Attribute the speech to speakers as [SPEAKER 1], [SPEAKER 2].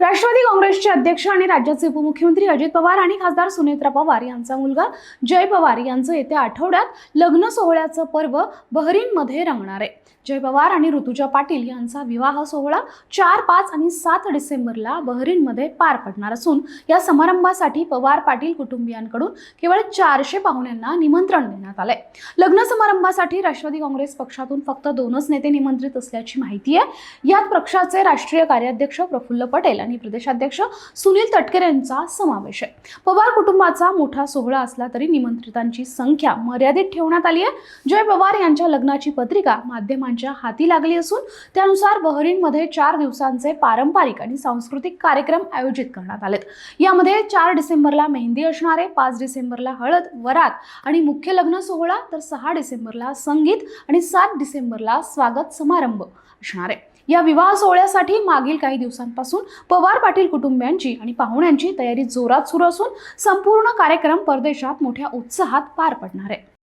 [SPEAKER 1] राष्ट्रवादी काँग्रेसचे अध्यक्ष आणि राज्याचे उपमुख्यमंत्री अजित पवार आणि खासदार सुनेत्रा पवार यांचा मुलगा जय पवार यांचं येत्या आठवड्यात लग्न सोहळ्याचं पर्व बहरीनमध्ये रंगणार आहे. जय पवार आणि ऋतुजा पाटील यांचा विवाह सोहळा चार पाच आणि सात डिसेंबरला बहरीनमध्ये पार पडणार असून या समारंभासाठी पवार पाटील कुटुंबियांकडून केवळ चारशे पाहुण्यांना निमंत्रण देण्यात आलंय. लग्न समारंभासाठी राष्ट्रवादी काँग्रेस पक्षातून फक्त दोनच नेते निमंत्रित असल्याची माहिती आहे. यात पक्षाचे राष्ट्रीय कार्याध्यक्ष प्रफुल्ल पटेल आणि प्रदेशाध्यक्ष सुनील तटकरे यांचा समावेश आहे. पवार कुटुंबाचा मोठा सोहळा असला तरी निमंत्रितांची संख्या मर्यादित ठेवण्यात आली आहे. जय पवार यांच्या लग्नाची पत्रिका माध्यमांच्या हाती लागली असून त्यानुसार बहरीनमध्ये चार दिवसांचे पारंपरिक आणि सांस्कृतिक कार्यक्रम आयोजित करण्यात आलेत. यामध्ये चार डिसेंबरला मेहंदी असणार आहे पाच डिसेंबरला हळद वरात आणि मुख्य लग्न सोहळा तर सहा डिसेंबरला संगीत आणि सात डिसेंबरला स्वागत समारंभ असणार आहे. या विवाह सोहळ्यासाठी मागील काही दिवसांपासून पवार पाटील कुटुंबियांची आणि पाहुण्यांची तयारी जोरात सुरू असून संपूर्ण कार्यक्रम परदेशात मोठ्या उत्साहात पार पडणार आहे.